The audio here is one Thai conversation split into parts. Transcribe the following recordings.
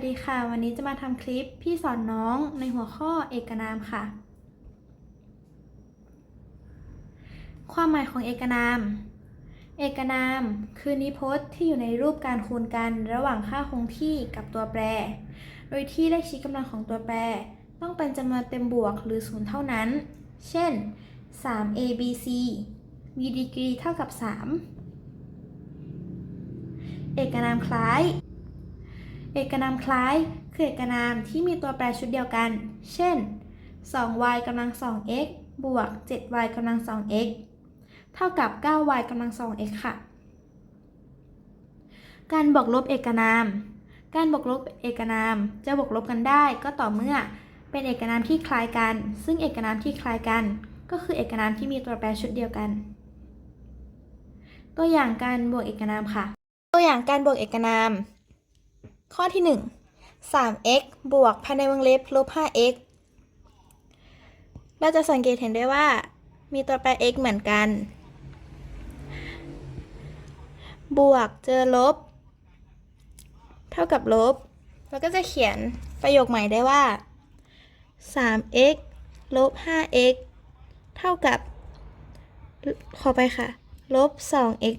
วัสดีค่ะ วันนี้จะมาทำคลิปพี่สอนน้องในหัวข้อเอกนามค่ะ ความหมายของเอกนาม เอกนามคือนิพจน์ที่อยู่ในรูปการคูณกันระหว่างค่าคงที่กับตัวแปร โดยที่เลขชี้กำลังของตัวแปร ต้องเป็นจำนวนเต็มบวกหรือศูนย์เท่านั้น เช่น 3 a b c มีดีกรีเท่ากับ 3 เอกนามคล้าย เอกนามคล้ายคือเอกนามที่มีตัวแปรชุดเดียวกัน เช่น 2y กำลัง 2x บวก 7y กำลัง 2x เท่ากับ 9y กำลัง 2x ค่ะ การบวกลบเอกนาม การบวกลบเอกนามจะบวกลบกันได้ก็ต่อเมื่อเป็นเอกนามที่คล้ายกัน ซึ่งเอกนามที่คล้ายกัน ก็คือเอกนามที่มีตัวแปรชุดเดียวกัน ตัวอย่างการบวกเอกนามค่ะ ตัวอย่างการบวกเอกนาม ข้อที่ 1 3x บวกภายในวงเล็บลบ 5x เราจะสังเกตเห็นได้ว่า มีตัวแปร x เหมือนกัน บวกเจอลบ เท่ากับลบ เราก็จะเขียนประโยคใหม่ได้ว่า 3x ลบ 5x เท่ากับ ขอไปค่ะ ลบ 2x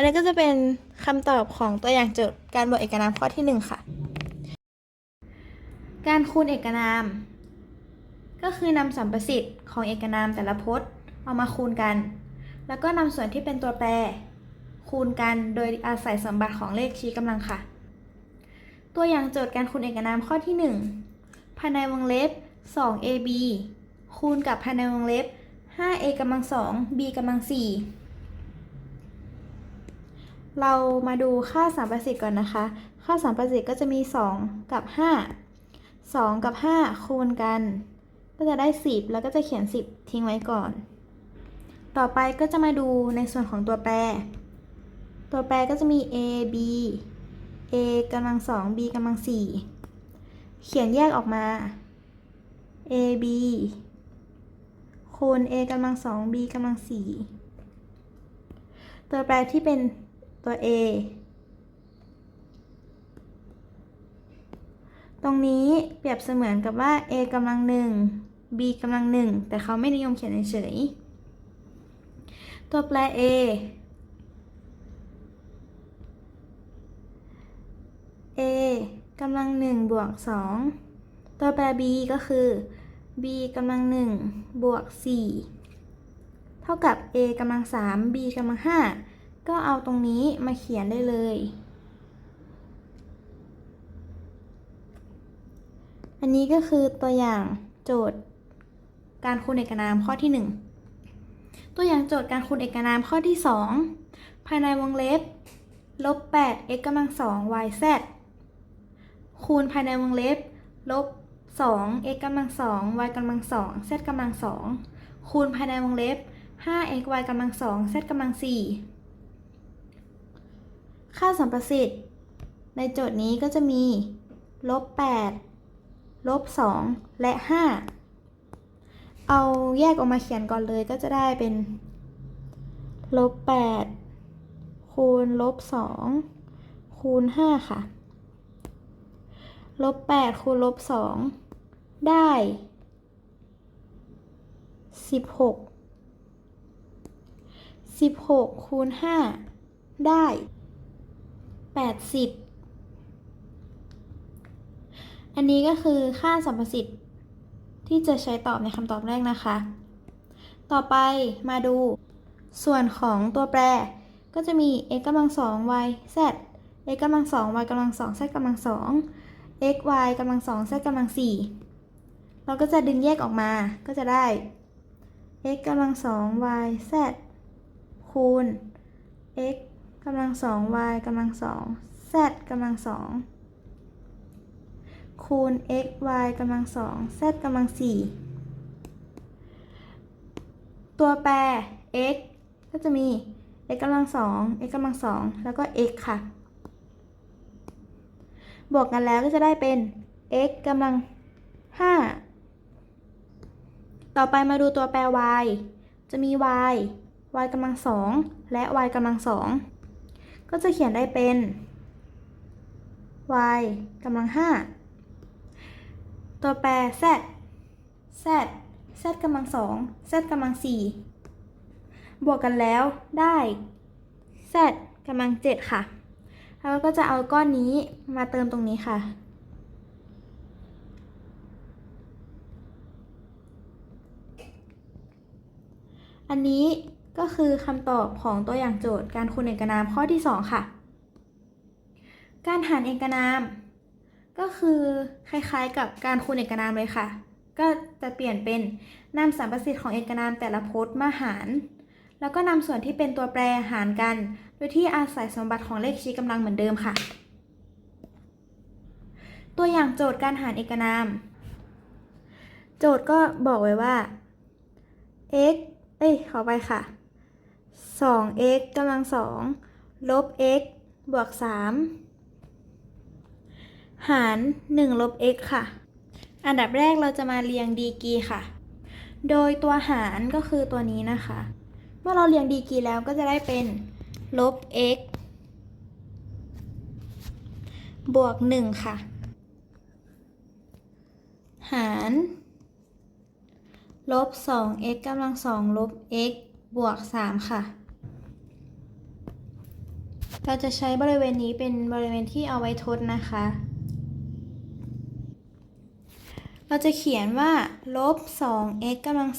นนี้ก็จะเป็นคำตอบของตัวอย่างโจทย์การบวกเอกนามข้อที่ 1 ค่ะ การคูณเอกนาม ก็คือนำสัมประสิทธิ์ของเอกนามแต่ละพจน์เอามาคูณกัน แล้วก็นำส่วนที่เป็นตัวแปร คูณกันโดยอาศัยสมบัติของเลขชี้กำลังค่ะ ตัวอย่างโจทย์การคูณเอกนามข้อที่ 1 ภายในวงเล็บ 2ab คูณกับภายในวงเล็บ 5a กำลัง 2 b กำลัง 4 เรามาดูค่าสามประสิทธิ์ก่อนนะคะ ค่าสามประสิทธิ์ก็จะมี 2 กับ 5 2 กับ 5 คูณกัน ก็จะได้ 10 แล้วก็จะเขียน 10 ทิ้งไว้ก่อน ต่อไปก็จะมาดูในส่วนของตัวแปร ตัวแปรก็จะมี a b a กำลัง2 b กำลัง4เขียนแยกออกมา a b คูณ a กำลัง2 b กำลัง4ตัวแปรที่เป็น ตัว a ตรงนี้เปรียบเสมือนกับว่า a กำลัง1 b กำลัง1แต่เขาไม่นิยมเขียนเฉยๆตัวแปร a a กำลัง1บวก2ตัวแปร b ก็คือ b กำลัง1บวก4เท่ากับ a กำลัง3 b กำลัง5 ก็เอาตรงนี้มาเขียนได้เลย อันนี้ก็คือตัวอย่างโจทย์การคูณเอกนามข้อที่ 1 ตัวอย่างโจทย์การคูณเอกนามข้อที่ 2 ภายในวงเล็บลบ8 x กำลัง2 y z คูณภายในวงเล็บลบ2 x กำลัง2 y กำลัง2 z กำลัง2คูณภายในวงเล็บ5 x y กำลัง2 z กำลัง4 ค่าสัมประสิทธิ์ ในโจทย์นี้ก็จะมีลบ8ลบ2และ 5 เอาแยกออกมาเขียนก่อนเลยก็จะได้เป็นลบ8คูณลบ2คูณ 5 ค่ะ ลบ8คูณลบ2ได้ 16 16คูณ5ได้ 80 อันนี้ก็คือค่าสัมประสิทธิ์ ที่จะใช้ตอบในคำตอบแรกนะคะ ต่อไปมาดู ส่วนของตัวแปร ก็จะมี x กำลัง2 y z x กำลัง2 y กำลัง2 z กำลัง2 x y กำลัง2 z กำลัง4เราก็จะดึงแยกออกมา ก็จะได้ x กำลัง2 y z คูณ x กำลัง2 y กำลัง2 z กำลัง2คูณ x y กำลัง2 z กำลัง4ตัวแปร x ก็จะมี x กำลัง2 x กำลัง2แล้วก็ x ค่ะ บวกกันแล้วก็จะได้เป็น x กำลัง5ต่อไปมาดูตัวแปร y จะมี y y กำลัง2และ y กำลัง2 ก็จะเขียนได้เป็น y กำลัง 5 ตัวแปร z z z กำลัง 2 z กำลัง 4 บวกกันแล้วได้ z กำลัง 7 ค่ะแล้วก็จะเอาก้อนนี้มาเติมตรงนี้ค่ะ อันนี้ ก็คือคำตอบของตัวอย่างโจทย์การคูณเอกนามข้อที่ 2 ค่ะ การหารเอกนาม ก็คือคล้ายๆกับการคูณเอกนามเลยค่ะ ก็จะเปลี่ยนเป็นนำสัมประสิทธิ์ของเอกนามแต่ละพจน์มาหาร แล้วก็นำส่วนที่เป็นตัวแปรหารกัน โดยที่อาศัยสมบัติของเลขชี้กำลังเหมือนเดิมค่ะ ตัวอย่างโจทย์การหารเอกนาม โจทย์ก็บอกไว้ว่า x เอ้ยขอไปค่ะ 2x กำลัง2ลบ x บวก 3 หาร 1 ลบ x ค่ะ อันดับแรกเราจะมาเรียงดีกรีค่ะ โดยตัวหารก็คือตัวนี้นะคะ เมื่อเราเรียงดีกรีแล้วก็จะได้เป็น ลบ x บวก 1 ค่ะ หาร ลบ 2x กำลัง2ลบ x บวก 3 ค่ะ เราจะใช้บริเวณนี้เป็นบริเวณที่เอาไว้ทดนะคะ เราจะเขียนว่าลบ 2x กำลัง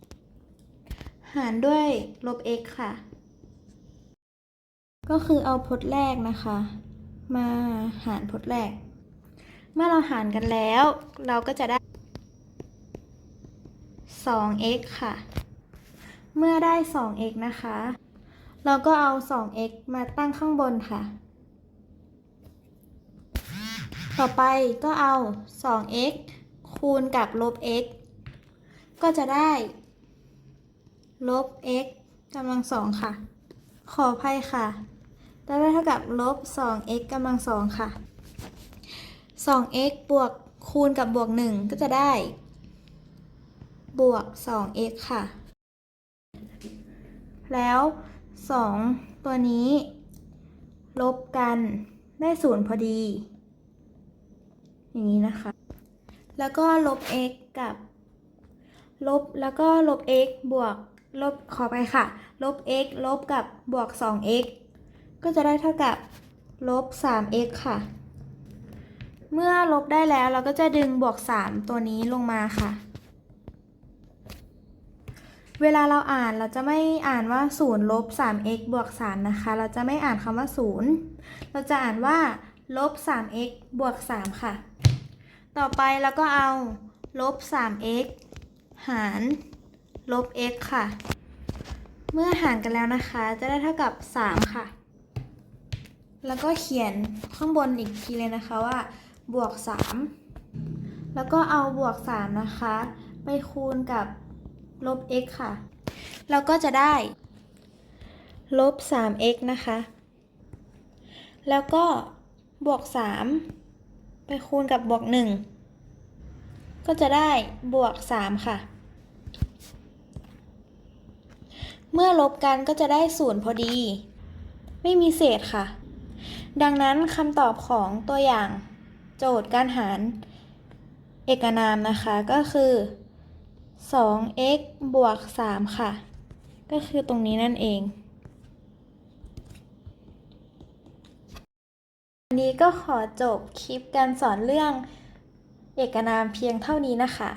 2 หารด้วยลบ x ค่ะ ก็คือเอาพจน์แรกนะคะ มาหารพจน์แรก เมื่อเราหารกันแล้ว เราก็จะได้ 2x ค่ะ เมื่อได้ 2x นะคะ เราก็เอา 2x มาตั้งข้างบนค่ะ ต่อไปก็เอา 2x คูณกับลบ x ก็จะได้ ลบ x กำลังสองค่ะ ขออภัยค่ะจะได้เท่ากับลบ 2x กำลังสองค่ะ 2x บวกคูณกับบวก 1 ก็จะได้ บวก 2x ค่ะ แล้ว 2 ตัวนี้ ลบกันได้ศูนย์พอดี อย่างนี้นะคะ แล้วก็ลบ x กับ ลบแล้วก็ลบ x บวกลบขอไปค่ะ ลบ x ลบกับบวก 2x ก็จะได้เท่ากับลบ 3x ค่ะ เมื่อลบได้แล้วเราก็จะดึงบวก 3 ตัวนี้ลงมาค่ะ เวลาเราอ่านเราจะไม่อ่านว่า0ลบ 3x บวก3นะคะ เราจะไม่อ่านคำว่า 0 เราจะอ่านว่าลบ 3x บวก 3 ค่ะ ต่อไปเราก็เอาลบ 3x หารลบ x ค่ะ เมื่อหารกันแล้วนะคะ จะได้เท่ากับ 3 ค่ะ แล้วก็เขียนข้างบนอีกทีเลยนะคะว่า บวก 3 แล้วก็เอาบวก 3 นะคะ ไปคูณกับ ลบ x ค่ะ เราก็จะได้ ลบ 3x นะคะ แล้วก็บวก 3 ไปคูณกับบวก 1 ก็จะได้บวก 3 ค่ะ เมื่อลบกันก็จะได้ศูนย์พอดี ไม่มีเศษค่ะ ดังนั้นคำตอบของตัวอย่างโจทย์การหารเอกนามนะคะก็คือ 2x บวก 3 ค่ะ ก็คือตรงนี้นั่นเอง วันนี้ก็ขอจบคลิปการสอนเรื่องเอกนามเพียงเท่านี้นะคะ